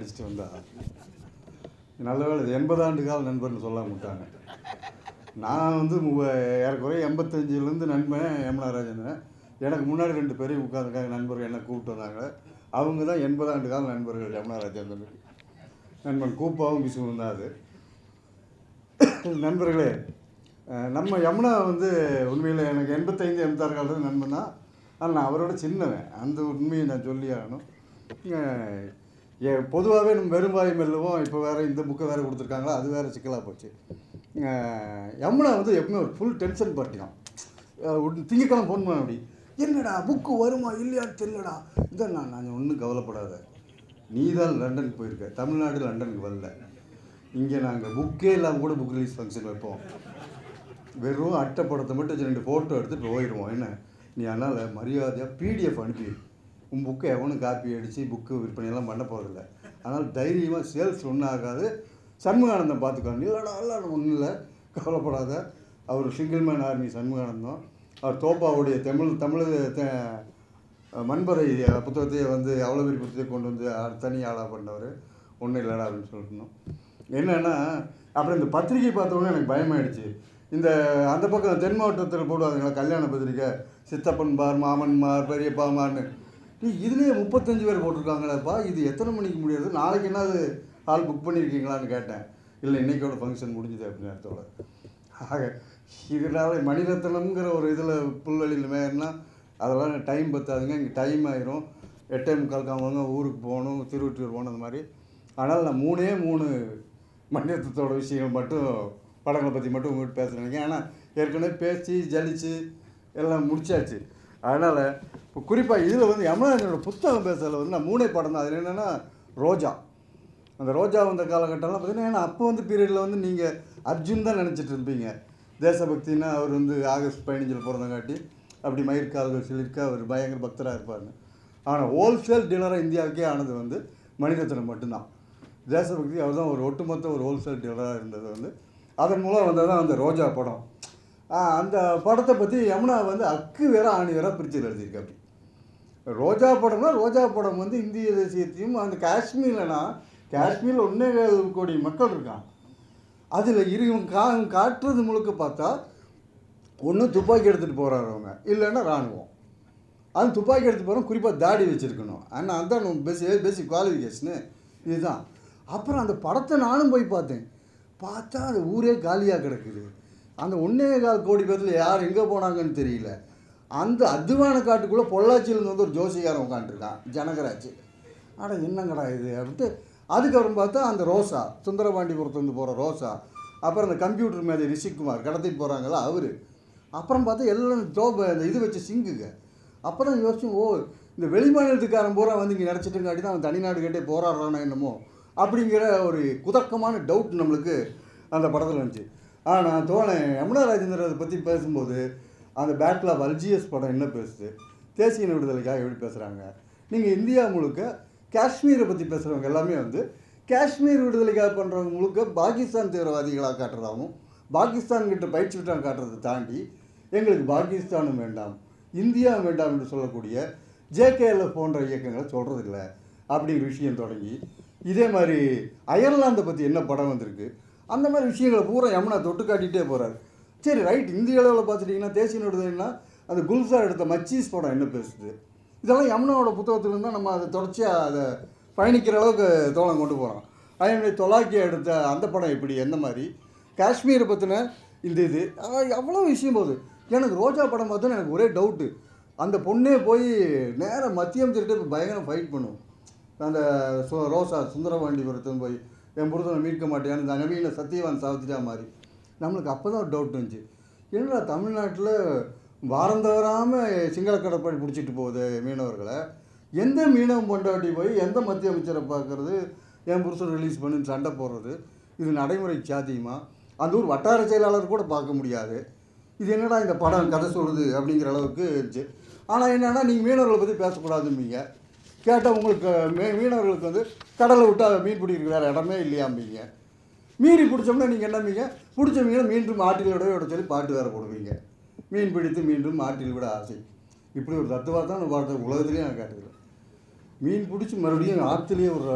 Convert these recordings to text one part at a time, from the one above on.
அடிச்சுட்டு வந்தா. நல்ல வேலை இது எண்பது ஆண்டு கால நண்பர்னு சொல்ல மாட்டாங்க நான் வந்து ஏறக்குறைய எண்பத்தஞ்சிலேருந்து நண்பன் யமுனா ராஜேந்திரன் எனக்கு முன்னாடி ரெண்டு பேரையும் உட்காந்துருக்காங்க நண்பர்கள் என்னை கூப்பிட்டு வந்தாங்க. அவங்க தான் எண்பது ஆண்டு கால நண்பர்கள் யமுனா ராஜேந்திரனுக்கு நண்பன் கூப்பாவும் பிசுவும் தான் அது. நண்பர்களே நம்ம யமுனா வந்து உண்மையில் எனக்கு எண்பத்தைந்து எண்பத்தாறு காலத்துல நண்பன் தான். ஆனால் நான் அவரோட சின்னவன். அந்த உண்மையை நான் சொல்லி ஆகணும். ஏ பொதுவாகவே நம்ம வெறும்பாய் மெல்லுவோம். இப்போ வேறு இந்த புக்கை வேறு கொடுத்துருக்காங்களா? அது வேறு சிக்கலாக போச்சு. யமுனா வந்து எப்பவுமே ஒரு ஃபுல் டென்ஷன் பார்ட்டி தான். அஹ் ஃபோன் பண்ண அப்படி. என்னடா புக்கு வருமா இல்லையான்னு தெரியலடா. இதை நான் நான் ஒன்றும் கவலைப்படாத. நீ தான் லண்டனுக்கு போயிருக்க. தமிழ்நாடு லண்டனுக்கு வரல. இங்கே நாங்கள் புக்கே இல்லாமல் கூட புக் ரிலீஸ் ஃபங்க்ஷன் வைப்போம். வெறும் அட்டைப்படத்தை மட்டும் ரெண்டு ஃபோட்டோ எடுத்துகிட்டு போயிடுவோம் என்ன? நீ அதனால் மரியாதையாக பிடிஎஃப் அனுப்பி உன் புக்கை எவனும் காப்பி அடித்து புக்கு விற்பனையெல்லாம் பண்ண போகிறதில்ல அதனால் தைரியமாக சேல்ஸ் ஒன்றும் ஆகாது. சண்முகானந்தம் பார்த்துக்கோங்க. இல்லைடா இல்லை ஒன்றும் இல்லை. கவலைப்படாத. அவர் சிங்கிள் மேன் ஆர்மி சண்முகானந்தம். அவர் தோப்பாவுடைய தமிழ் தமிழ் மண்பறை புத்தகத்தையே வந்து அவ்வளோ பெரிய புத்தகத்தை கொண்டு வந்து தனி ஆளாக பண்ணவர். ஒன்றும் இல்லைடா அப்படின்னு சொல்லணும் என்னென்னா அப்புறம் இந்த பத்திரிகை பார்த்தோன்னே எனக்கு பயமாயிடுச்சு. இந்த அந்த பக்கம் தென் மாவட்டத்தில் போடுவாங்களா கல்யாண பத்திரிக்கை. சித்தப்பன் மாமன்மார் பெரியப்பாமார்னு பெரியப்பாமான்னு நீ இதுலேயே முப்பத்தஞ்சு பேர் போட்டிருக்காங்களேப்பா. இது எத்தனை மணிக்கு முடியாது நாளைக்கு என்னது ஆள் புக் பண்ணியிருக்கீங்களான்னு கேட்டேன். இல்லை இன்னைக்கோட ஃபங்க்ஷன் முடிஞ்சுது அப்படின்னு நேரத்தோட. ஆக இதனால மணிரத்னம்ங்கிற ஒரு இதில் புல்வெளியில் மேயர்னா அதெல்லாம் டைம் பத்தாதுங்க. இங்கே டைம் ஆயிரும். எட்டே முக்கால் அவங்க ஊருக்கு போகணும் திருவொற்றியூர் போகணும் அந்த மாதிரி. ஆனால் நான் மூணே மூணு மணிரத்தத்தோட விஷயங்கள் மட்டும் படங்களை பற்றி மட்டும் உங்கள்கிட்ட பேசுகிறேங்க ஆனால் ஏற்கனவே பேசி ஜலிச்சு எல்லாம் முடிச்சாச்சு. அதனால் இப்போ குறிப்பாக இதில் வந்து யமுனாஜனோட புத்தகம் பேசுறதுல வந்து நான் மூணே படம் தான். அதில் என்னென்னா ரோஜா. அந்த ரோஜா வந்த காலகட்டம்லாம் பார்த்தீங்கன்னா ஏன்னா அப்போ வந்து பீரியடில் வந்து நீங்கள் அர்ஜுன் தான் நினச்சிட்டு இருப்பீங்க. தேசபக்தின்னா அவர் வந்து ஆகஸ்ட் பதினஞ்சில் பிறந்தங்காட்டி அப்படி மயிர்கால்கள் சிலிர்க்க அவர் பயங்கர பக்தராக இருப்பார்னு ஆனால் ஹோல்சேல் டீலராக இந்தியாவுக்கே ஆனது வந்து மணிரத்னம் மட்டும்தான். தேசபக்தி அவர் தான் ஒரு ஒட்டுமொத்த ஒரு ஹோல்சேல் டீலராக இருந்தது வந்து. அதன் மூலம் வந்தது தான் அந்த ரோஜா படம். அந்த படத்தை பற்றி யமுனா வந்து அக்கு வேற ஆணி வேற பிரிச்சு எழுதியிருக்காப்பி ரோஜா படம்னா ரோஜா படம் வந்து இந்திய தேசியத்தையும் அந்த காஷ்மீர்லனா காஷ்மீரில் ஒன்றே கோடி மக்கள் இருக்கான் அதில் இரு கா காட்டுறது முழுக்க பார்த்தா ஒன்று துப்பாக்கி எடுத்துகிட்டு போகிறாரு அவங்க. இல்லைன்னா இராணுவம் அது துப்பாக்கி எடுத்து போகிறோம் குறிப்பாக தாடி வச்சுருக்கணும். ஆனால் அதுதான் பேசிக் பேசிக் குவாலிஃபிகேஷனு இதுதான். அப்புறம் அந்த படத்தை நானும் போய் பார்த்தேன். பார்த்தா அந்த ஊரே காலியாக கிடக்குது. அந்த ஒன்றே கால் கோடி பேர்த்தில் யார் எங்கே போனாங்கன்னு தெரியல. அந்த அத்துவான காட்டுக்குள்ளே பொள்ளாச்சியிலேருந்து வந்து ஒரு ஜோசிகாரன் உட்காந்துருக்கான் ஜனகராஜ். ஆனால் என்னங்கடா இது அப்படின்ட்டு அதுக்கப்புறம் பார்த்தா அந்த ரோசா சுந்தரபாண்டிபுரத்துலேருந்து போகிற ரோசா அப்புறம் அந்த கம்ப்யூட்டர் மேலே ரிஷிக்குமார் கடத்திட்டு போகிறாங்களா அவர். அப்புறம் பார்த்தா எல்லாம் ஜோப அந்த இது வச்சு சிங்குங்க. அப்புறம் யோசிச்சும் ஓ இந்த வெளிமாநிலத்துக்காரன் பூரா வந்து இங்கே நினச்சிட்டுங்காட்டி தான் அவன் தனிநாடு கேட்டே போராடுறானோ என்னமோ அப்படிங்கிற ஒரு குதக்கமான டவுட் நம்மளுக்கு அந்த படத்தில் இருந்துச்சு. ஆனால் தோழன் யமுனா ராஜேந்திரன் அதை பற்றி பேசும்போது அந்த பேட்டில் ஆஃப் படம் என்ன பேசுது? தேசிய விடுதலைக்காக எப்படி பேசுகிறாங்க நீங்கள் இந்தியா முழுக்க காஷ்மீரை பற்றி பேசுகிறவங்க எல்லாமே வந்து காஷ்மீர் விடுதலைக்காக பண்ணுறவங்க முழுக்க பாகிஸ்தான் தீவிரவாதிகளாக காட்டுறதாகவும் பாகிஸ்தான் கிட்ட பயிற்சி விட்டாங்க காட்டுறதை தாண்டி எங்களுக்கு பாகிஸ்தானும் வேண்டாம் இந்தியாவும் வேண்டாம் என்று சொல்லக்கூடிய ஜேகேஎல் போன்ற இயக்கங்களை சொல்கிறதில்ல அப்படிங்கிற விஷயம் தொடங்கி இதே மாதிரி அயர்லாந்தை பற்றி என்ன படம் வந்திருக்கு? அந்த மாதிரி விஷயங்களை பூரா யமுனா தொட்டு காட்டிகிட்டே போகிறார் சரி ரைட் இந்திய அளவில் பார்த்துட்டிங்கன்னா தேசிய விடுதலைன்னா அந்த குல்சார் எடுத்த மச்சீஸ் படம் என்ன பேசுது? இதெல்லாம் யமுனாவோட புத்தகத்துல தான் நம்ம அதை தொடர்ச்சியாக அதை பயணிக்கிற அளவுக்கு தோளம் கொண்டு போகிறோம் அதே மாதிரி தொலாக்கியா எடுத்த அந்த படம் எப்படி எந்த மாதிரி? காஷ்மீரை பற்றின இந்த இது எவ்வளோ அவ்வளோ விஷயம் போகுது. எனக்கு ரோஜா படம் பார்த்தோன்னா எனக்கு ஒரே டவுட்டு அந்த பொண்ணே போய் நேராக மத்தியம் திருட்டு பயங்கரம் ஃபைட் பண்ணும். அந்த ரோசா சுந்தரபாண்டிபுரத்துன்னு போய் என் புருஷனை மீட்க மாட்டேன்னு இந்த நவீன சத்தியவான் சாவித்திரா மாதிரி. நம்மளுக்கு அப்போ தான் ஒரு டவுட் இருந்துச்சு என்னடா தமிழ்நாட்டில் வாரம் தவறாமல் சிங்கள கடற்படை பிடிச்சிட்டு போகுது மீனவர்களை? எந்த மீனவன் பொண்டாட்டி போய் எந்த மத்திய அமைச்சரை பார்க்கறது? என் புருஷன் ரிலீஸ் பண்ணி சண்டை போடுறது? இது நடைமுறை சாத்தியமா? அந்த ஊர் வட்டார செயலாளர் கூட பார்க்க முடியாது. இது என்னடா இந்த படம் கதை சொல்லுது அப்படிங்கிற அளவுக்கு இருந்துச்சு. ஆனால் என்னென்னா நீங்கள் மீனவர்களை பற்றி பேசக்கூடாதும்பீங்க. கேட்டால் உங்களுக்கு மீ மீனவர்களுக்கு வந்து கடலை விட்டால் மீன் பிடிக்கிறதுக்கு வேறு இடமே இல்லையாம்பீங்க. மீறி பிடிச்சோம்னா நீங்கள் என்னம்பீங்க பிடிச்ச மீனை மீண்டும் ஆட்டில் விடவே விட சொல்லி பாட்டு வேறு போடுவீங்க. மீன் பிடித்து மீண்டும் ஆட்டில் விட ஆசை. இப்படி ஒரு தத்துவா தான் பாட்டு உலகத்துலேயே நான் கேட்டதில்லை மீன் பிடிச்சி மறுபடியும் ஆற்றுலேயே ஒரு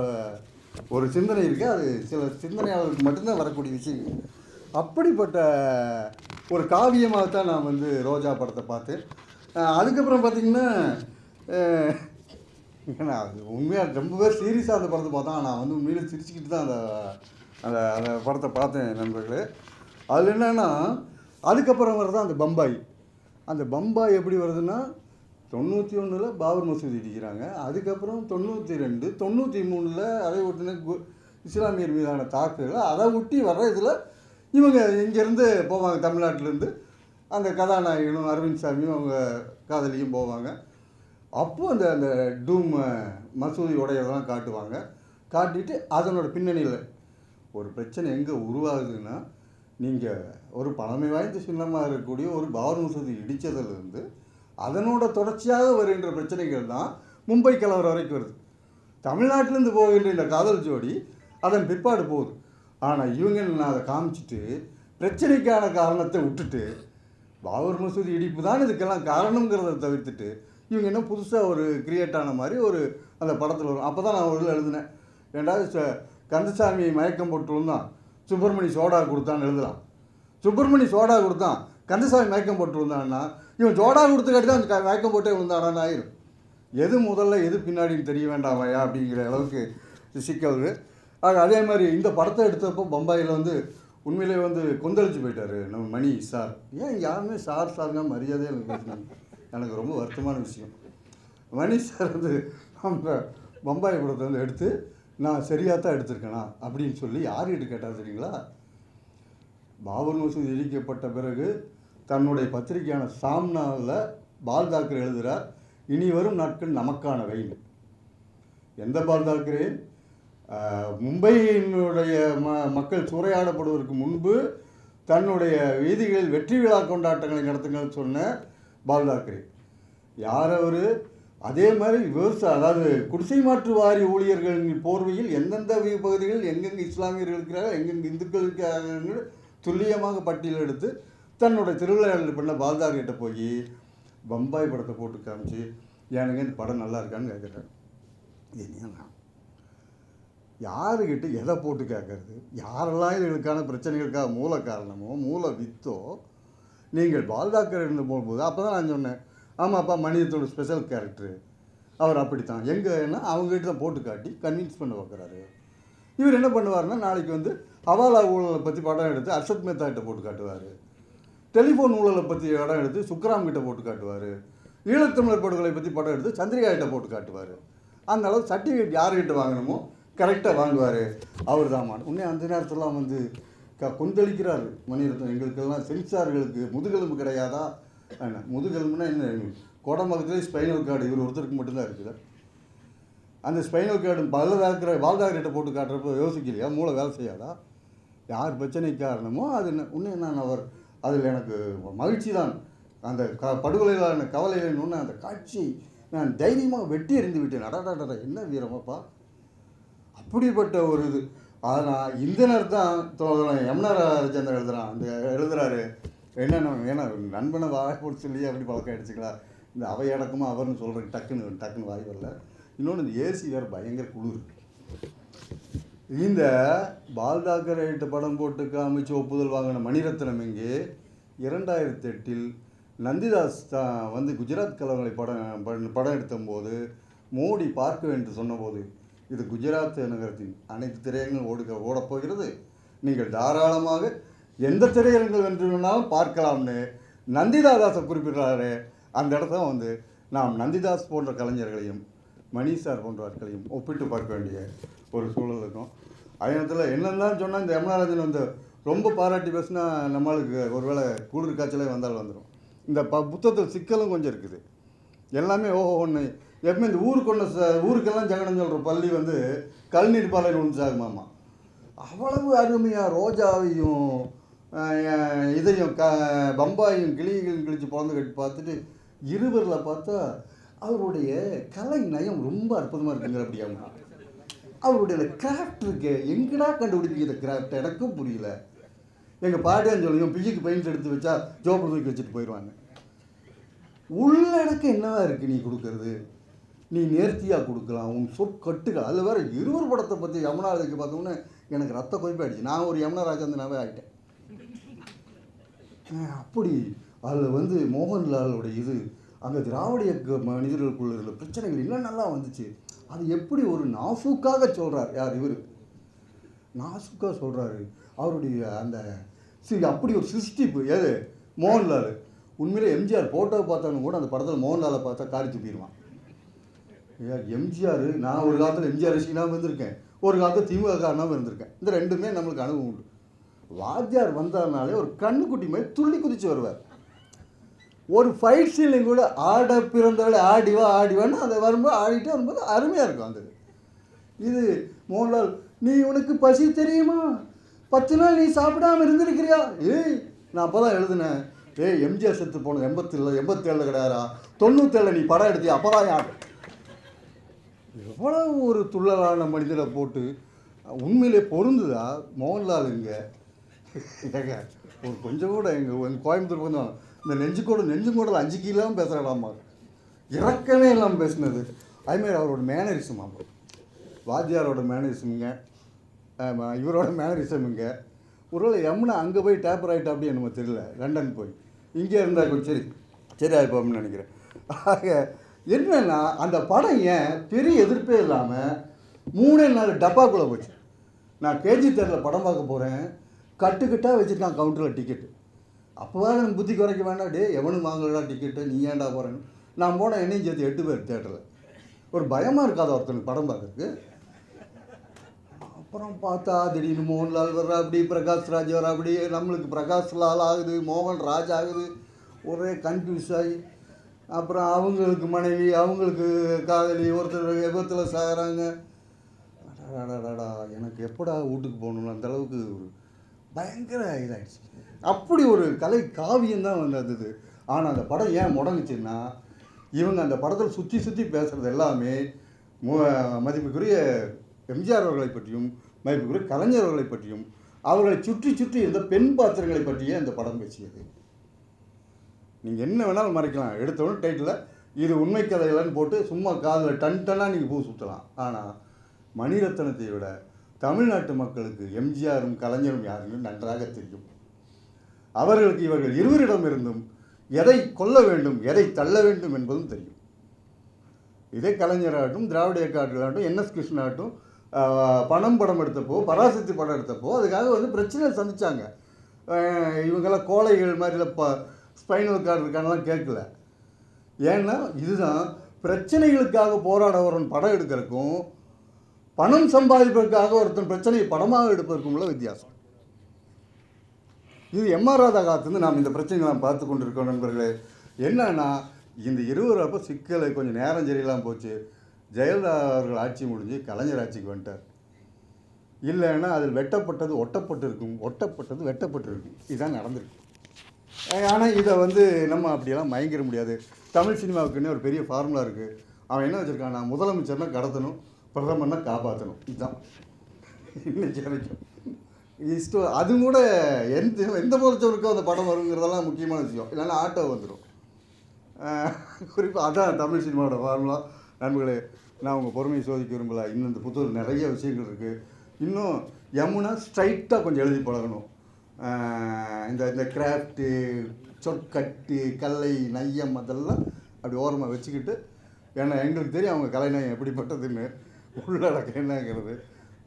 ஒரு சிந்தனை இருக்குது அது சில சிந்தனையாளருக்கு மட்டும்தான் வரக்கூடிய விஷயம். அப்படிப்பட்ட ஒரு காவியமாக தான் நான் வந்து ரோஜா படத்தை பார்த்தேன். அதுக்கப்புறம் பார்த்தீங்கன்னா ஏன்னா அது உண்மையாக ரொம்ப பேர் சீரியஸாக அந்த படத்தை பார்த்தா நான் வந்து உண்மையிலே சிரிச்சுக்கிட்டு தான் அந்த அந்த அந்த படத்தை பார்த்தேன் நண்பர்களே. அதில் என்னென்னா அதுக்கப்புறம் வர்றது அந்த பம்பாய். அந்த பம்பாய் எப்படி வருதுன்னா தொண்ணூற்றி ஒன்றில் பாபர் மசூதி இடிக்கிறாங்க. அதுக்கப்புறம் தொண்ணூற்றி ரெண்டு தொண்ணூற்றி மூணில் அதை ஒட்டின கு இஸ்லாமியர் மீதான தாக்குதல் அதை ஒட்டி வர்ற இதில் இவங்க இங்கேருந்து போவாங்க தமிழ்நாட்டிலேருந்து. அந்த கதாநாயகனும் அரவிந்த் சாமியும் அவங்க காதலியும் போவாங்க. அப்போது அந்த அந்த டூம் மசூதி உடையதெல்லாம் காட்டுவாங்க. காட்டிட்டு அதனோட பின்னணியில் ஒரு பிரச்சனை எங்கே உருவாகுதுன்னா நீங்கள் ஒரு பழமை வாய்ந்த சின்னமாக இருக்கக்கூடிய ஒரு பாபர் மசூதி இடித்ததுலேருந்து அதனோட தொடர்ச்சியாக வருகின்ற பிரச்சனைகள் தான் மும்பை கலவரம் வரைக்கும் வருது. தமிழ்நாட்டிலேருந்து போகின்ற இந்த காதல் ஜோடி அதன் பிற்பாடு போகுது. ஆனால் இவங்க நான் அதை காமிச்சிட்டு பிரச்சனைக்கான காரணத்தை விட்டுட்டு பாபர் மசூதி இடிப்பு தான் இதுக்கெல்லாம் காரணங்கிறத தவிர்த்துட்டு இவங்க என்ன புதுசாக ஒரு கிரியேட் ஆன மாதிரி ஒரு அந்த படத்தில் வரும். அப்போ தான் நான் ஒரு எழுதினேன். ரெண்டாவது ச- கந்தசாமி மயக்கம் போட்டு விழுந்தான் சுப்பிரமணி சோடா கொடுத்தான்னு எழுதுறான் சுப்பிரமணி சோடா கொடுத்தான் கந்தசாமி மயக்கம் போட்டு விழுந்தான்னா இவன் சோடா கொடுத்துக்காட்டி தான் மயக்கம் போட்டே விழுந்தாடான்னு ஆயிரும். எது முதல்ல எது பின்னாடின்னு தெரிய வேண்டாமையா அப்படிங்கிற அளவுக்கு சிக்கல் ஆக அதே மாதிரி இந்த படத்தை எடுத்தப்போ பம்பாயில் வந்து உண்மையிலே வந்து கொந்தளிச்சு போயிட்டாரு நம்ம மணி சார். ஏன் யாருமே சார் சாருங்க மரியாதையே எனக்கு பேசினாங்க? எனக்கு ரொம்ப வருத்தமான விஷயம். மணி சார் வந்து நம்ம பம்பாய் படத்தை வந்து எடுத்து நான் சரியாக தான் எடுத்திருக்கேனா? அப்படின்னு சொல்லி யார்கிட்ட கேட்டால் தெரியுங்களா? பாபர் மசூதி இடிக்கப்பட்ட பிறகு தன்னுடைய பத்திரிகையான சாம்னாவில் பால் தாக்கரே எழுதுகிறார் இனி வரும் நாட்கள் நமக்கான வெயில். எந்த பால் தாக்கரே மும்பையினுடைய ம மக்கள் சூறையாடப்படுவதற்கு முன்பு தன்னுடைய வீதிகளில் வெற்றி விழா கொண்டாட்டங்களை நடத்துங்கன்னு சொன்ன பால் தாக்கரே. யார் அவர்? அதே மாதிரி விவசாய அதாவது குடிசை மாற்று வாரி ஊழியர்களின் போர்வையில் எந்தெந்த பகுதிகளில் எங்கெங்கே இஸ்லாமியர்கள் இருக்கிறார்கள் எங்கெங்கே இந்துக்கள் இருக்கிறார்கள் துல்லியமாக பட்டியல் எடுத்து தன்னோட திருவிழாவில் பண்ண பால்தார்கிட்ட போய் பம்பாய் படத்தை போட்டு காமிச்சு எனக்கு இந்த படம் நல்லா இருக்கான்னு கேட்குறேன் என்ன யாருக்கிட்ட எதை போட்டு கேட்கறது? யாரெல்லாம் இதுகளுக்கான பிரச்சனைகளுக்காக மூல காரணமோ மூல வித்தோ நீங்கள் பால்தாக்கர் இருந்து போகும்போது அப்போ தான் நான் சொன்னேன் ஆமாப்பா மனிதத்தோட ஸ்பெஷல் கேரக்டரு அவர் அப்படித்தான். எங்கன்னா அவங்ககிட்ட தான் போட்டு காட்டி கன்வின்ஸ் பண்ண வைக்கிறாரு. இவர் என்ன பண்ணுவாருன்னா நாளைக்கு வந்து ஹவாலா ஊழலை பற்றி படம் எடுத்து அர்ஷத் மேத்தா கிட்ட போட்டு காட்டுவார். டெலிஃபோன் ஊழலை பற்றி படம் எடுத்து சுக்ராம் கிட்ட போட்டு காட்டுவார். ஈழத்தமிழர் படுகொலை பற்றி படம் எடுத்து சந்திரிகா கிட்ட போட்டு காட்டுவார். அந்த அளவு சர்டிஃபிகேட் யார்கிட்ட வாங்கணுமோ கரெக்டாக வாங்குவார். அவர் தான் உடனே அந்த நேரத்துலாம் வந்து க கொந்தளிக்கிறார் மணிரத்னம். எங்களுக்கெல்லாம் சென்சார்களுக்கு முதுகெலும்பு கிடையாதா? என்ன முதுகெலும்புனா என்ன? கோடம்பக்கத்துலேயே ஸ்பைனல் கார்டு இவர் ஒருத்தருக்கு மட்டும்தான் இருக்குது. அந்த ஸ்பைனல் கார்டு பல்லதாக்கிற வால்தாக்கிட்ட போட்டு காட்டுறப்போ யோசிக்கலையா? மூளை வேலை செய்யாதா? யார் பிரச்சனை காரணமோ அது என்ன- உன்னை நான் அவர். அதில் எனக்கு மகிழ்ச்சி தான். அந்த க படுகொலையிலான கவலையில் ஒன்று அந்த காட்சி நான் தைரியமாக வெட்டி எறிந்து விட்டேன். அடடடட என்ன வீரமாப்பா? அப்படிப்பட்ட ஒரு இது. ஆனால் இந்த நேரத்து தான் தோழன். யமுனா ராஜேந்திரன் எழுதுகிறான் அந்த ஏன்னா நம்ம ஏன்னா நண்பனை வாய் போட்டு சொல்லி அப்படி பழக்கம் அடிச்சுக்கலாம் இந்த அவை அடக்கமாக அவர்னு சொல்கிறேன் டக்குன்னு டக்குன்னு வாய் வரல. இன்னொன்று இந்த ஏசி வேறு பயங்கர குளிர். இந்த பால்தாக்கரைட்டு படம் போட்டு காமிச்சு ஒப்புதல் வாங்கின மணிரத்னம் இங்கே இரண்டாயிரத்தி எட்டில் நந்திதாஸ் தான் வந்து குஜராத் கலவரை படம் படம் எடுத்தபோது மோடி பார்க்க வேண்டும் சொன்னபோது இது குஜராத் நகரத்தின் அனைத்து திரையங்களும் ஓடுக ஓடப்போகிறது நீங்கள் தாராளமாக எந்த திரையரங்கில் வென்று வேணாலும் பார்க்கலாம்னு நந்திதாதாஸை குறிப்பிடுறாரு. அந்த இடத்துல வந்து நாம் நந்திதாஸ் போன்ற கலைஞர்களையும் மணி சார் போன்றவர்களையும் ஒப்பிட்டு பார்க்க வேண்டிய ஒரு சூழல் இருக்கும். அதே நேரத்தில் என்னென்னு சொன்னால் இந்த யமுனாராஜன் வந்து ரொம்ப பாராட்டி பேசினா நம்மளுக்கு ஒருவேளை குளிர் காய்ச்சலே வந்தால் வந்துடும் இந்த ப புத்தகத்தில் சிக்கலும் கொஞ்சம் இருக்குது. எல்லாமே ஓஹோ ஒன்று எப்பவுமே இந்த ஊருக்கு ஒன்று ச ஊருக்கெல்லாம் ஜெகனம் சொல்கிற பள்ளி வந்து கல்நீர் பாலையில் ஒன்று அவ்வளவு அருமையாக ரோஜாவையும் இதையும் க பம்பாயும் கிளியும் கிழிச்சு பிறந்து கட்டி பார்த்துட்டு இருவரில் பார்த்தா அவருடைய கலை நயம் ரொம்ப அற்புதமாக இருக்குங்கிற அவங்க. அவருடைய அந்த கிராஃப்ட் இருக்கு. எங்கடா கண்டுபிடிப்பீங்க இந்த கிராஃப்ட் எனக்கும் புரியல. எங்கள் பாட்டியான்னு சொல்லுங்க பிஜிக்கு பெயிண்ட் எடுத்து வச்சா ஜோப்பில் தூக்கி வச்சுட்டு போயிடுவாங்க. உள்ளடக்கம் என்னவா இருக்குது நீ கொடுக்கறது? நீ நேர்த்தியாக கொடுக்கலாம். உன் சொற்கட்டுகள் அதில் வேற இருவர் படத்தை பற்றி யமுனாவுக்கு பார்த்தோன்னே எனக்கு ரத்த கொதிப்பு நான் ஒரு யமுனா ராஜாந்தனாவே ஆகிட்டேன் அப்படி. அதில் வந்து மோகன்லாலோட இது அந்த திராவிட இயக்க மனிதர்களுக்குள்ள இருந்த பிரச்சனைகள் நல்லா வந்துச்சு. அது எப்படி ஒரு நாசுக்காக சொல்கிறார் யார் இவர்? நாசுக்காக சொல்கிறாரு அவருடைய அந்த சி அப்படி ஒரு சிருஷ்டிப்பு ஏது மோகன்லால். உண்மையிலே எம்ஜிஆர் ஃபோட்டோவை பார்த்தாலும் கூட அந்த படத்தில் மோகன்லாலை பார்த்தா காரி துப்பிடுவான் ஏன் எம்ஜிஆர் நான் ஒரு காலத்தில் எம்ஜிஆர் ரசிகனாகவும் இருந்திருக்கேன். ஒரு காலத்தில் திமுக காரணமாக இருந்திருக்கேன். இந்த ரெண்டுமே நம்மளுக்கு அனுபவம் உண்டு. வாத்தியார் வந்தாருனாலே ஒரு கண்ணுக்குட்டி மாதிரி துள்ளி குதிச்சு வருவார். ஒரு ஃபைட் சீன்லையும் கூட ஆட பிறந்தவளை ஆடிவா ஆடிவான்னு அதை வரும்போது ஆடிட்டு வரும்போது அருமையாக இருக்கும் அந்த இது. மோகன்லால் நீ உனக்கு பசி தெரியுமா? பத்து நாள் நீ சாப்பிடாம இருந்திருக்கிறியா? ஏய் நான் அப்போ தான் எழுதினேன். ஏய் எம்ஜிஆர் செத்து போனது எண்பத்தில் எண்பத்தேழில் கிடையாதா? தொண்ணூத்தேழில் நீ படம் எடுத்தியா? அப்போ தான் யார் எவ்வளவு ஒரு துள்ளலான மனிதரை போட்டு உண்மையிலே பொருந்துதா மோகன்லால் இங்கே? ஏங்க ஒரு கொஞ்சம் கூட எங்கள் எங்கள் கோயம்புத்தூர் கொஞ்சம் இந்த நெஞ்சு கூட அஞ்சு கிலோவும் பேசுகிறாமா இறக்கமே இல்லாமல் பேசினது. அதுமாரி அவரோட மேனரிசம் ஆமாம் வாத்தியாரோட மேனரிசமுங்க இவரோட மேனரிசமுங்க ஒருவேளை எம்னா அங்கே போய் டேப்பர் ஆகிட்டா அப்படி என்னமோ தெரியல. லண்டன் போய். இங்கே இருந்தால் கொஞ்சம் சரி சரி ஆகிப்போம்னு நினைக்கிறேன். ஆக என்னன்னா அந்த படம் ஏன் பெரிய எதிர்ப்பே இல்லாமல் மூணே நாலு டப்பாக்குள்ளே போச்சு. நான் கேஜி தேட்டரில் படம் பார்க்க போகிறேன் கட்டுக்கட்டாக வச்சுருக்கான் கவுண்டரில் டிக்கெட்டு அப்போவாது எனக்கு புத்தி குறைக்க வேண்டாம். டே எவனும் வாங்கலடா டிக்கெட்டு நீ ஏன்டா போகிறேன்னு நான் போனேன் என்னையும் சேர்த்து எட்டு பேர் தேட்டரில் ஒரு பயமாக இருக்காத ஒருத்தனுக்கு படம் பார்க்கறதுக்கு. அப்புறம் பார்த்தா திடீர்னு மோகன்லால் வர்றா அப்படி பிரகாஷ் ராஜ் வர்றா அப்படி நம்மளுக்கு பிரகாஷ் லால் ஆகுது மோகன் ராஜ் ஆகுது. ஒரே கன்ஃபியூஸ் ஆகி அப்புறம் அவங்களுக்கு மனைவி அவங்களுக்கு காதலி ஒருத்தர் விபத்தில் சாகிறாங்க. எனக்கு எப்படா வீட்டுக்கு போகணும்னு அந்தளவுக்கு பயங்கர இதாகிடுச்சு அப்படி ஒரு கலை காவியம் தான் வந்து அது ஆனால் அந்த படம் ஏன் முடங்குச்சுன்னா இவங்க அந்த படத்தில் சுற்றி சுற்றி பேசுகிறது எல்லாமே மு- மதிப்புக்குரிய எம்ஜிஆர் அவர்களை பற்றியும் மதிப்புக்குரிய கலைஞர் அவர்களை பற்றியும் அவர்களை சுற்றி சுற்றி இருந்த பெண் பாத்திரங்களை பற்றியே அந்த படம் பேசியது. நீங்கள் என்ன வேணாலும் மறைக்கலாம். எடுத்தவொடனே டைட்டில் இது உண்மை கதைகள்னு போட்டு சும்மா காதில் டன் டன்னாக நீங்கள் பூ சுற்றலாம் ஆனால் மணிரத்னத்தை விட தமிழ்நாட்டு மக்களுக்கு எம்ஜிஆரும் கலைஞரும் யாருமே நன்றாக தெரியும். அவர்களுக்கு இவர்கள் இருவரிடமிருந்தும் எதை கொல்ல வேண்டும் எதை தள்ள வேண்டும் என்பதும் தெரியும். இதே கலைஞராகட்டும் திராவிட இயக்க ஆட்களாகட்டும் என்எஸ் கிருஷ்ணாகட்டும் பணம் படம் எடுத்தப்போ பராசக்தி படம் எடுத்தப்போ அதுக்காக வந்து பிரச்சனை சந்தித்தாங்க இவங்கெல்லாம் கோழைகள் மாதிரில ப ஸ்பைனல் கார்டு கேட்கல. ஏன்னா இதுதான் பிரச்சனைகளுக்காக போராட வரவன் படம் எடுக்கிறக்கும் பணம் சம்பாதிப்பதற்காக ஒருத்தன் பிரச்சனையை படமாக எடுப்பதற்கும் உள்ள வித்தியாசம். இது எம்ஆர் ராதா காலத்துலேருந்து நாம் இந்த பிரச்சனைகள்லாம் பார்த்து கொண்டிருக்கோம் நண்பர்களே. என்னன்னா இந்த இருவரப்போ சிக்கலை கொஞ்சம் நேரம் சரியில்லாமல் போச்சு. ஜெயலலிதா அவர்கள் ஆட்சி முடிஞ்சு கலைஞர் ஆட்சிக்கு வந்துட்டார். இல்லைன்னா அதில் வெட்டப்பட்டது ஒட்டப்பட்டு இருக்கும் ஒட்டப்பட்டது வெட்டப்பட்டு இருக்கும் இதுதான் நடந்திருக்கு ஆனால் இதை வந்து நம்ம அப்படியெல்லாம் மயங்கிட முடியாது. தமிழ் சினிமாவுக்குன்னே ஒரு பெரிய ஃபார்முலா இருக்குது அவன் என்ன வச்சுருக்கான் நான் முதலமைச்சர்னா கடத்தணும் பிரதமர்னா காப்பாற்றணும் இதுதான். இன்னைக்கு வரைக்கும் இஷ்ட அது கூட எந்த எந்த முதலமைச்சருக்கும் அந்த படம் வருங்கிறதெல்லாம் முக்கியமான விஷயம். இல்லைன்னா ஆட்டோ வந்துடும் குறிப்பாக அதான் தமிழ் சினிமாவோட ஃபார்முலா நண்பர்களே நான் உங்கள் பொறுமையை சோதிக்க விரும்பல. இன்னும் இந்த புத்தகம் நிறைய விஷயங்கள் இருக்குது இன்னும் யமுனா ஸ்ட்ரைட்டாக கொஞ்சம் எழுதி பழகணும். இந்த இந்த கிராஃப்ட்டு சொற்கட்டு கல்லை நையம் அதெல்லாம் அப்படி ஓரமாக வச்சுக்கிட்டு ஏன்னா எங்களுக்கு தெரியும் அவங்க கலைநயம் எப்படிப்பட்டதுன்னு. உள்ளடக்கம் என்னங்கிறது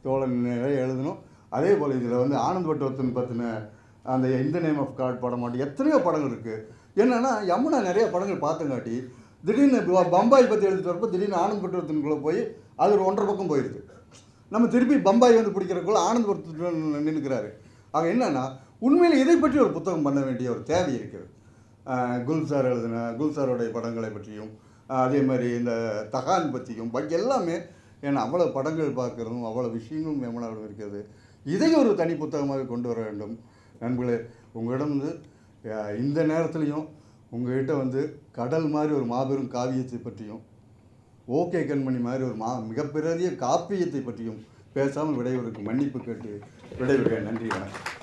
தோழன் நிறைய எழுதணும். அதே போல் இதில் வந்து ஆனந்த் பட்டவர்த்தன் பற்றின அந்த இந்த நேம் ஆஃப் காட் படம் மாட்டி எத்தனையோ படங்கள் இருக்குது என்னென்னா யமுனா நிறைய படங்கள் பார்த்தங்காட்டி திடீர்னு பம்பாய் பற்றி எழுதிட்டு வரப்போ திடீர்னு ஆனந்த் பட்டவர்த்தனுக்குள்ளே போய் அது ஒரு ஒன்றரை பக்கம் போயிடுது நம்ம திருப்பி பம்பாய் வந்து பிடிக்கிறக்குள்ள ஆனந்த் பட்டவர்த்தன் நின்றுக்கிறாரு ஆக என்னென்னா உண்மையில் இதை பற்றி ஒரு புத்தகம் பண்ண வேண்டிய ஒரு தேவை இருக்குது. குல்சார் எழுதின குல்சாரோடைய படங்களை பற்றியும் அதே மாதிரி இந்த தகான் பற்றியும் பட் எல்லாமே ஏன்னா அவ்வளோ படங்கள் பார்க்குறதும் அவ்வளோ விஷயங்களும் யமுனாவிடம் இருக்கிறது. இதை ஒரு தனி புத்தகமாக கொண்டு வர வேண்டும். நண்பர்களே உங்களிடம் வந்து இந்த நேரத்துலையும் உங்கள்கிட்ட வந்து கடல் மாதிரி ஒரு மாபெரும் காவியத்தை பற்றியும் ஓகே கண்மணி மாதிரி ஒரு மா மிகப்பெரிய காப்பியத்தை பற்றியும் பேசாமல் விடைபெறுக்கு மன்னிப்பு கேட்டு விடைபெறுகிறேன். நன்றி வணக்கம்.